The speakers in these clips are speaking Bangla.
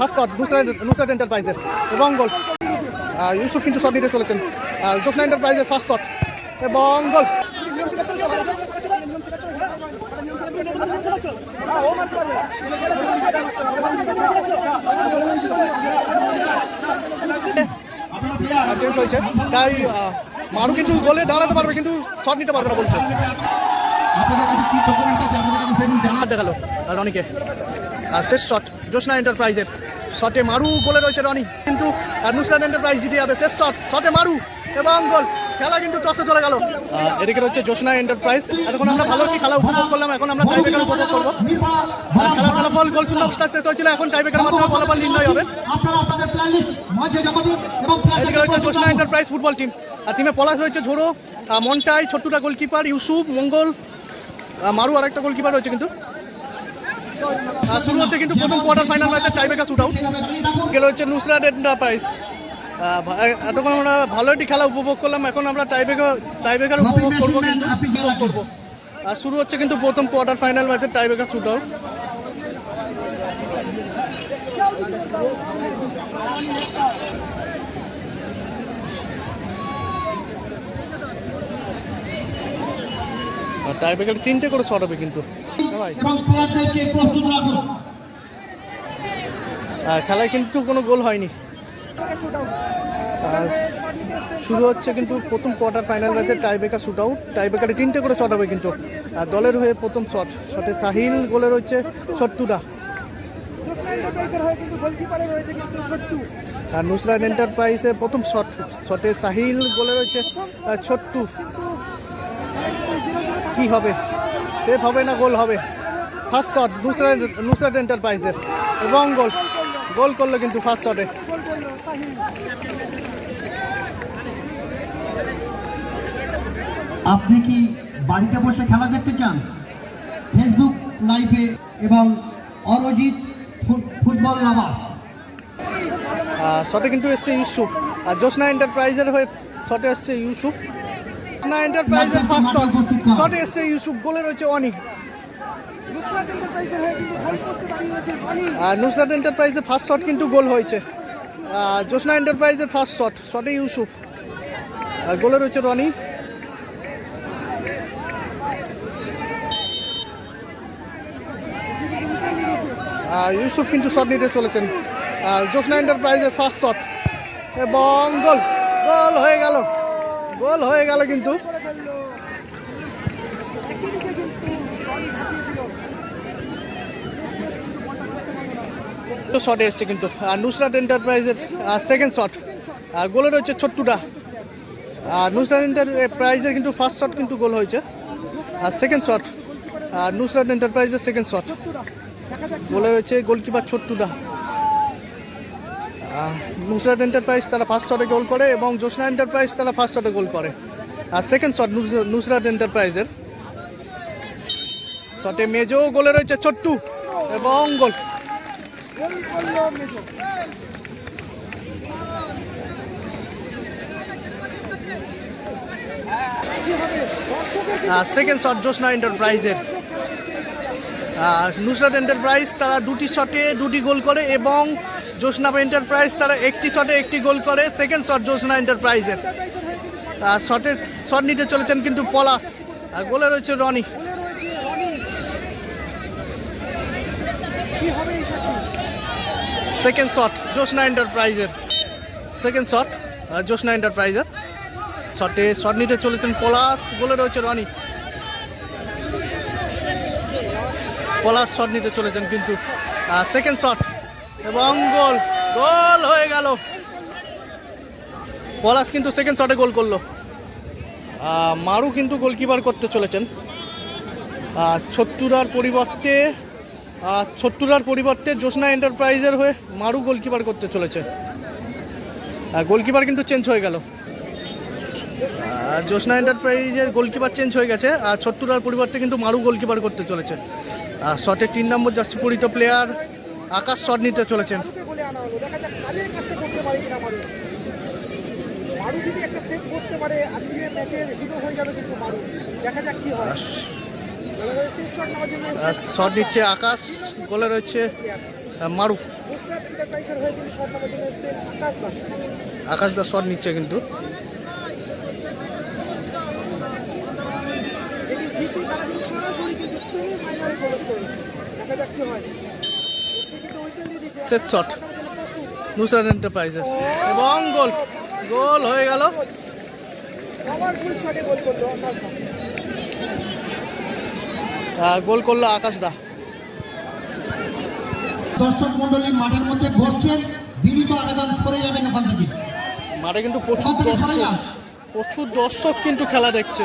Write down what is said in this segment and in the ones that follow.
ফার্স্ট শট নুসরাত এন্টারপ্রাইজের এবং গোল। ইউসুফ কিন্তু শট নিতে চলেছেন। জোসনা এন্টারপ্রাইজের ফার্স্ট শট এবং গোল। চেঞ্জ হয়েছে। তাই মারু কিন্তু গোলে দাঁড়াতে পারবে কিন্তু শট নিতে পারবে না বলছে। দেখাল রনিকে। আর শেষ শট জোসনা এন্টারপ্রাইজের শটে মারু, গোলে রয়েছে রনি। কিন্তু আর নুসরাত এন্টারপ্রাইজ জিতে যাবে। শেষ শট শটে মারু এবং গোল। খেলা কিন্তু টসে চলে গেল। এদিকে রয়েছে জোসনা এন্টারপ্রাইজ এতক্ষণ আমরা ভালো একটি খেলা উপভোগ করলাম। এখন আমরা টাইব্রেকার উপভোগ করব। খেলার ফলাফল গোল শূন্য অবস্থায় শেষ হয়েছিল। এখন টাইব্রেকার মাধ্যমে ফলাফল নির্ণয় হবে। এদিকে রয়েছে জোসনা এন্টারপ্রাইজ ফুটবল টিম আর টিমে পলাশ রয়েছে ঝোড়ো। মন্টাই, ছোট্টুটা গোলকিপার ইউসুফ, মঙ্গল মারু আর একটা গোলকিপার রয়েছে কিন্তু। শুরু হচ্ছে কিন্তু প্রথম কোয়ার্টার ফাইনাল ম্যাচের টাইব্রেকার শুট আউট গেল হচ্ছে নুসরাত এন্টারপ্রাইজ ভা- এতক্ষণ আমরা ভালো একটি খেলা উপভোগ করলাম এখন আমরা টাইব্রেকার টাইব্রেকার উপভোগ করব কিন্তু করব। আর শুরু হচ্ছে কিন্তু প্রথম কোয়ার্টার ফাইনাল ম্যাচের টাইব্রেকার শুট আউট আর টাইব্রেকার তিনটে করে শট হবে কিন্তু। এবং প্লেয়ারদেরকে প্রস্তুত রাখুন। খেলায় কিন্তু কোনো গোল হয়নি। আর শুরু হচ্ছে কিন্তু প্রথম কোয়ার্টার ফাইনাল ম্যাচের টাইব্রেকার শুট আউট টাইব্রেকারে তিনটে করে শট হবে কিন্তু। আর দলের হয়ে প্রথম শট শটে সাহিল গোলে রয়েছে ছট্টুটা আর নুসরাত এন্টারপ্রাইজে প্রথম শট শটে সাহিল গোলে রয়েছে ছোট্টু। কি হবে? সেফ হবে না গোল হবে? ফার্স্ট শট নুসরাত নুসরাত এন্টারপ্রাইজের এবং গোল। গোল করল কিন্তু ফার্স্ট শটে আপনি কি বাড়িতে বসে খেলা দেখতে চান? ফেসবুক লাইভে এবং অরজিৎ ফুটবল লাভার। শটে কিন্তু এসছে ইউসুফ। আর জোসনা এন্টারপ্রাইজের হয়ে শটে এসছে ইউসুফ। জোসনা এন্টারপ্রাইজের ফার্স্ট শট শটে এসছে ইউসুফ গোলে রয়েছে অনি আর নুসরাত এন্টারপ্রাইজের ফার্স্ট শট কিন্তু গোল হয়েছে। আর জোসনা এন্টারপ্রাইজের ফার্স্ট শট শটে ইউসুফ আর গোলে রয়েছে রনি আর ইউসুফ কিন্তু শট নিতে চলেছেন। আর জোসনা এন্টারপ্রাইজের ফার্স্ট শট এবং গোল গোল হয়ে গেল। গোল হয়ে গেল কিন্তু। শট এসছে কিন্তু। আর নুসরাত এন্টারপ্রাইজের সেকেন্ড শট আর গোলে রয়েছে ছোট্টুটা। আর নুসরাত এন্টারপ্রাইজের কিন্তু ফার্স্ট শট কিন্তু গোল হয়েছে। আর সেকেন্ড শট আর নুসরাত এন্টারপ্রাইজের সেকেন্ড শট গোলে রয়েছে গোলকিপার ছোট্টুটা। নুসরাত এন্টারপ্রাইজ তারা ফার্স্ট শটে গোল করে এবং জোসনা এন্টারপ্রাইজ তারা ফার্স্ট শটে গোল করে। আর সেকেন্ড শট নুসরাত এন্টারপ্রাইজের শটে মেজো গোলে রয়েছে ছোট্টু এবং গোল সেকেন্ড শট জোসনা এন্টারপ্রাইজের আর নুসরাত এন্টারপ্রাইজ তারা দুটি শটে দুটি গোল করে এবং জোসনা এন্টারপ্রাইজ তারা একটি শটে একটি গোল করে সেকেন্ড শট জোসনা এন্টারপ্রাইজের আর শটে শট নিতে চলেছেন কিন্তু পলাশ, আর গোলে রয়েছে রনি। সেকেন্ড শট জোসনা এন্টারপ্রাইজের সেকেন্ড শট জোসনা এন্টারপ্রাইজের শটে শট নিতে চলেছেন পলাশ, গোলে রয়েছে রনি। পলাশ শট নিতে চলেছেন কিন্তু সেকেন্ড শট এবং গোল। গোল হয়ে গেল। পলাশ কিন্তু সেকেন্ড শটে গোল করল। মারু কিন্তু গোলকিপার করতে চলেছেন। ছত্তুরার পরিবর্তে ছত্তুরার পরিবর্তে জোসনা এন্টারপ্রাইজের হয়ে মারু গোলকিপার করতে চলেছে। গোলকিপার কিন্তু চেঞ্জ হয়ে গেল। জোসনা এন্টারপ্রাইজের গোলকিপার চেঞ্জ হয়ে গেছে। আর ছত্তুরার পরিবর্তে কিন্তু মারু গোলকিপার করতে চলেছে। শটে তিন নম্বর জার্সি পরিত প্লেয়ার আকাশ শট নিতে চলেছেন বলে আনা দেখা যাক কাজের কাজটা করতে পারে কিনা মারু মারু যদি একটা সেভ করতে পারে আজকে ম্যাচের হিরো কিন্তু মারু দেখা যাক কি এবারে শেষ শট নিচ্ছে আকাশ গোলে রয়েছে মারু। আকাশ দা। শট নিচ্ছে কিন্তু। দেখা যাক কি হয়। শেষ shot। নুসরাত এন্টারপ্রাইজের এবং গোল গোল হয়ে গেল। পাওয়ারফুল গোল করল আকাশ দা। দর্শক মন্ডলী মাঠের মধ্যে বসছেন। বিনীত আবেদন সরে যাবেন ওখান থেকে। মাঠে কিন্তু প্রচুর দর্শক। প্রচুর দর্শক কিন্তু খেলা দেখছে।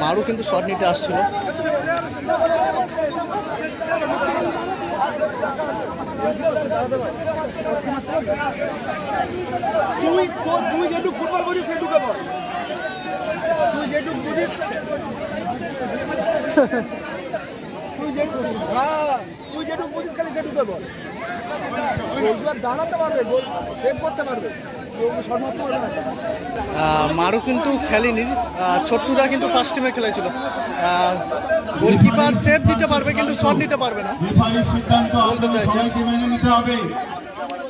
মারু কিন্তু শট নিতে আসছিল। তুই তুই যেটুকু ফুটবল বুঝিস সেটুকু তুই যেটুকু বুঝিস। হ্যাঁ তুই বুঝিস খালি সেটুকু বল গোলকিপার দাঁড়াতে পারবে গোল সেভ করতে পারবে। মারু কিন্তু খেলেনি। ছোট্টুরা কিন্তু ফার্স্ট টিমে খেলেছিল। গোলকিপার সেভ দিতে পারবে কিন্তু শট নিতে পারবে না। সিদ্ধান্ত। সবাইকে মেনে নিতে হবে।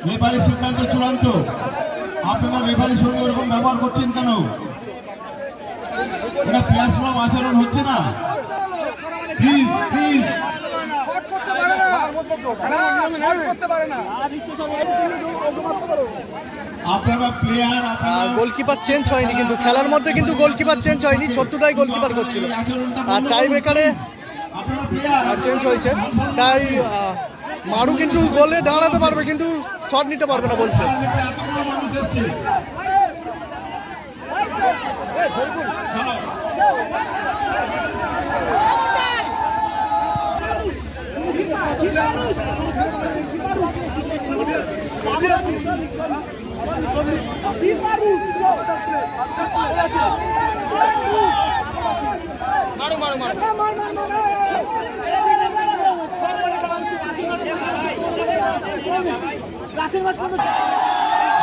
রেফারির সিদ্ধান্ত চূড়ান্ত। আপনারা রেফারির সঙ্গে ওরকম ব্যবহার করছেন কেন? এটা প্লেয়ার আচরণ হচ্ছে না। প্লিজ প্লিজ করতে পারে না আপনারা প্লেয়ার আপনারা গোলকিপার চেঞ্জ হয়নি কিন্তু খেলার মধ্যে কিন্তু গোলকিপার চেঞ্জ হয়নি ছোট্টটাই গোলকিপার করছিল। আর টাই। ব্রেকারে চেঞ্জ হয়েছে। তাই মারু কিন্তু গোলে দাঁড়াতে পারবে কিন্তু শট নিতে পারবে না বলছে।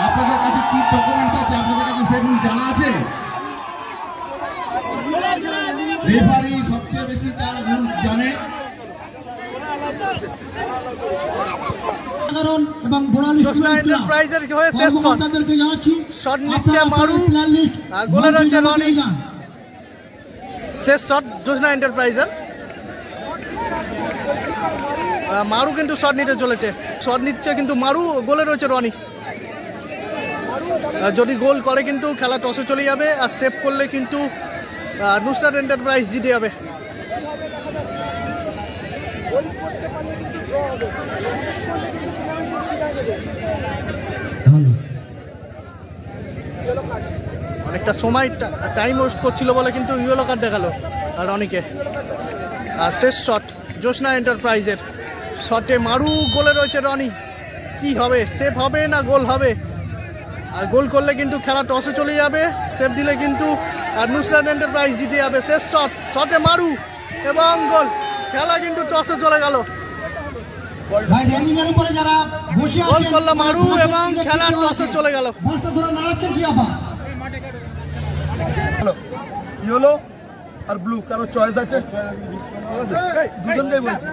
আপনাদের কাছে কি ডকুমেন্ট আছে? আপনাদের কাছে সেগুলো জানা আছে? রেফারি সবচেয়ে বেশি তার রুলস জানে। সাধারণ এবং বোড়ালি জোসনা হয়ে শেষ শট কর্মকর্তাদেরকে জানাচ্ছি শট নিচ্ছে মারু। আপনাদের প্ল্যান লিস্ট আর গোলে রয়েছে রনি। শেষ শট জোসনা এন্টারপ্রাইজের মারু কিন্তু শট নিতে চলেছে। শট নিচ্ছে কিন্তু মারু গোলে রয়েছে রনি। যদি গোল করে কিন্তু খেলা টসে চলে যাবে। আর সেভ করলে কিন্তু নুসরাত এন্টারপ্রাইজ জিতে যাবে। অনেকটা সময় টাইম ওয়েস্ট করছিল বলে কিন্তু ইয়েলো কার্ড দেখাল, আর রনিকে আর শেষ শট জোসনা এন্টারপ্রাইজের শটে মারু, গোলে রয়েছে রনি। কি হবে? সেভ হবে না গোল হবে? আর গোল করলে কিন্তু খেলা টসে চলে যাবে। সেভ দিলে কিন্তু, আর নুসরাত এন্টারপ্রাইজ জিতে যাবে। শেষ শট শটে মারু। এবং গোল। খেলা কিন্তু টসে চলে গেল। ভাই রেলিং এর উপরে যারা বসে গোল আছেন করল মারু এবং খেলা টসে চলে গেল। ইয়েলো আর ব্লু কারও চয়েস আছে? দুজনকেই বলছি।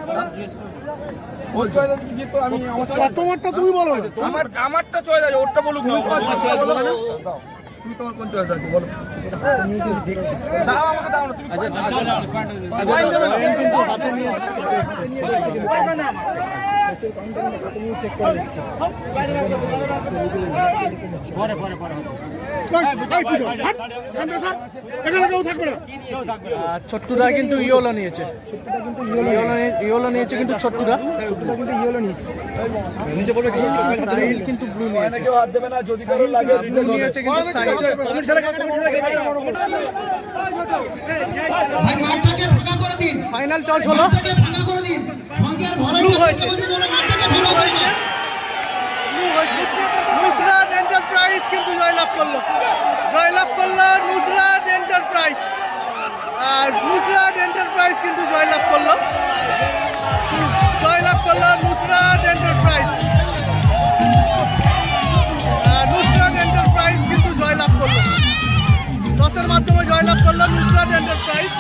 ওর চয়েস আছে কি জিজ্ঞেস করো আমি আমার তোমারটা তুমি বলো? আমার আমারটা চয়েস আছে ওরটা বলুক তুমি তোমার চয়েস বলো। তুমি কোন চয়েস আছে বলো। দাও আমাকে দাও না তুমি পয়েন্ট দাও না। কিন্তু হাতে নিয়ে দেখছে। ম্যাচের কাউন্টার কিন্তু হাতে নিয়ে চেক করে দিচ্ছে পরে পরে পরে ছোট্টুরা কিন্তু ইয়োলো নিয়েছে। ছোট্টটা কিন্তু ইয়োলো নিয়েছে কিন্তু ছোট্টুরা ছোট্টটা কিন্তু ইয়েলো নিয়েছে। আর সাহিল কিন্তু ব্লু নিয়েছে। কেউ হাত দেবে না যদি কারও লাগে ব্লু নিয়েছে কিন্তু সাহিল ভাই মাঠটাকে ফাঁকা করে দিন। ফাইনাল টস হলো। মাঠটাকে ফাঁকা করে দিন। নুসরাত এন্টারপ্রাইজ কিন্তু জয়লাভ করল। জয়লাভ করল নুসরাত এন্টারপ্রাইজ। আর নুসরাত এন্টারপ্রাইজ কিন্তু জয়লাভ করল। জয়লাভ করল নুসরাত এন্টারপ্রাইজ। নুসরাত এন্টারপ্রাইজ কিন্তু জয়লাভ করল। দশের মাধ্যমে জয়লাভ করল নুসরাত এন্টারপ্রাইজ।